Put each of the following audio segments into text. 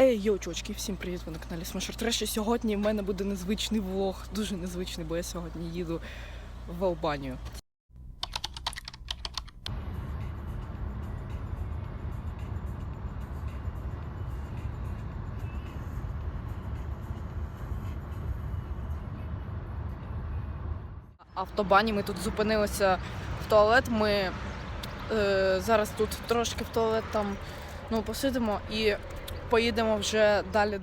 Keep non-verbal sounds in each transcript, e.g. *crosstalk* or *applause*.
Ей, йоу, чувачки, всім привіт, ви на каналі Smasher Trash. Сьогодні в мене буде незвичний влог, дуже незвичний, бо я сьогодні їду в Албанію. Автобані ми тут зупинилися в туалет. Ми е, зараз тут трошки в туалет там ну, посидимо і поїдемо вже далі?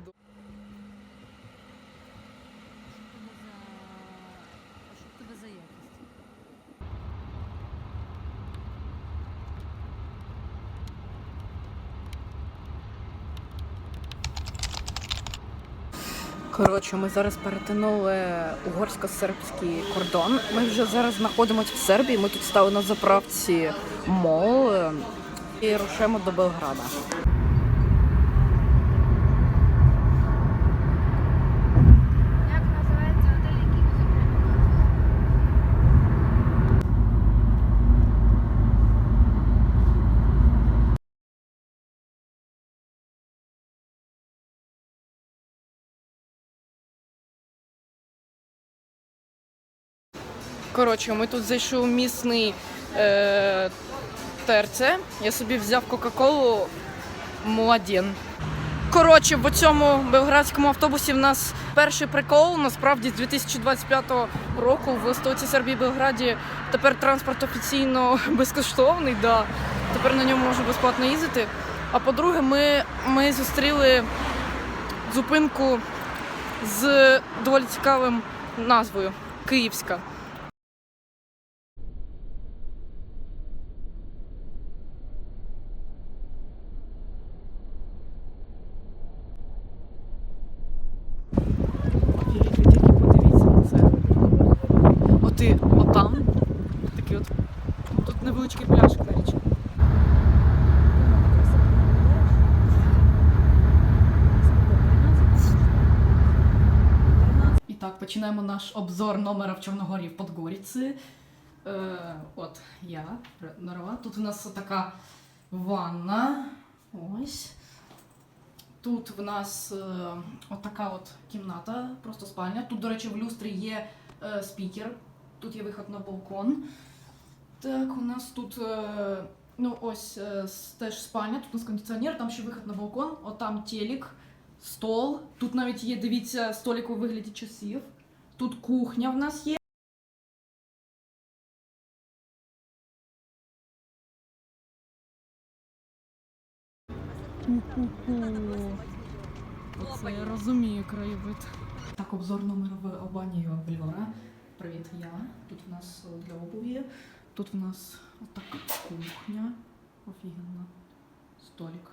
Коротше, ми зараз перетинули угорсько-сербський кордон. Ми вже зараз знаходимося в Сербії. Ми тут стали на заправці мол е, і рушаємо до Белграда. Коротше, ми тут зайшов місний е, ТРЦ. Я собі взяв Кока-Колу Младен. Коротше, в цьому белградському автобусі в нас перший прикол. Насправді з 2025 року в столиці Сербії Белграді тепер транспорт офіційно *laughs* безкоштовний. Да. Тепер на ньому можна безплатно їздити. А по-друге, ми, ми зустріли зупинку з доволі цікавим назвою Київська. Офігеть, ви тільки подивіться на це. Оти, отам. Такий от. Тут невеличкий пляж на річці. І так, починаємо наш обзор номера в Чорногорії в Подгоріці. Е, от я, Норова. Тут у нас така ванна. Ось. Тут в нас е, от така от кімната, просто спальня. Тут, до речі, в люстрі є е, спікер. Тут є виход на балкон. Так, у нас тут е, ну ось е, теж спальня, тут у нас кондиціонер, там ще виход на балкон, от там телек, стол. Тут навіть є, дивіться, столик у вигляді часів. Тут кухня в нас є. Оце я розумію краєвид. Так, обзор номер в Албанію Вельора. Привіт, я. Тут в нас е, для обуві. Тут в нас отака кухня. Офігенна. Столик.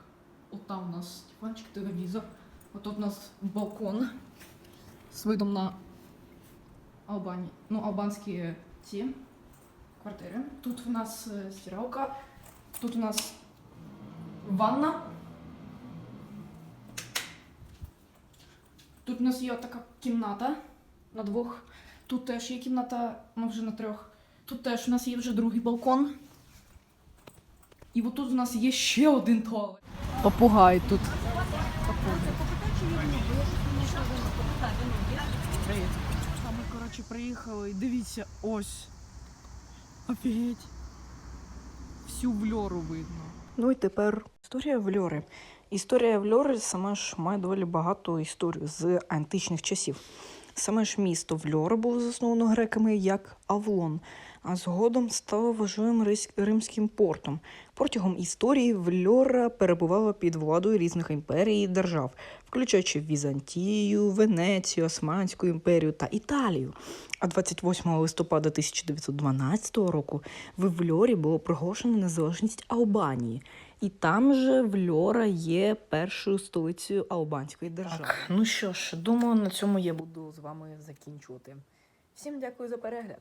От там у нас диванчик, телевізор. Отут у нас балкон з видом на Албані. Ну, албанські ці квартири. Тут в нас е, стиралка. Тут у нас ванна. Тут у нас є така кімната на двох. Тут теж є кімната, ну вже на трьох. Тут теж у нас є вже другий балкон. І отут у нас є ще один туалет. Попугай тут. Привіт. Коротше, приїхали і дивіться, ось. Офігеть. Всю вльору видно. Ну і тепер історія Вльори. Історія Вльори саме ж має доволі багато історію з античних часів. Саме ж місто вльори було засновано греками як Авлон, а згодом стало важливим римським портом. Протягом історії Вльора перебувала під владою різних імперій і держав, включаючи Візантію, Венецію, Османську імперію та Італію. А 28 листопада 1912 року в Вльорі було проголошено незалежність Албанії. І там же Вльора є першою столицею албанської держави. Так, ну що ж, думаю, на цьому я буду з вами закінчувати. Всім дякую за перегляд.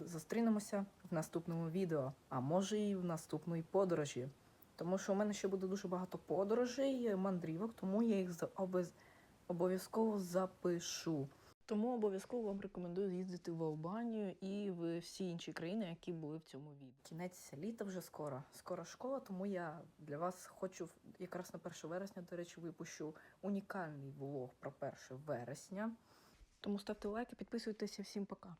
Зустрінемося в наступному відео, а може і в наступної подорожі. Тому що у мене ще буде дуже багато подорожей, мандрівок, тому я їх обов'язково запишу. Тому обов'язково вам рекомендую з'їздити в Албанію і в всі інші країни, які були в цьому відео. Кінець літа вже скоро. Скоро школа, тому я для вас хочу якраз на 1 вересня, до речі, випущу унікальний влог про 1 вересня. Тому ставте лайки, підписуйтеся. Всім пока.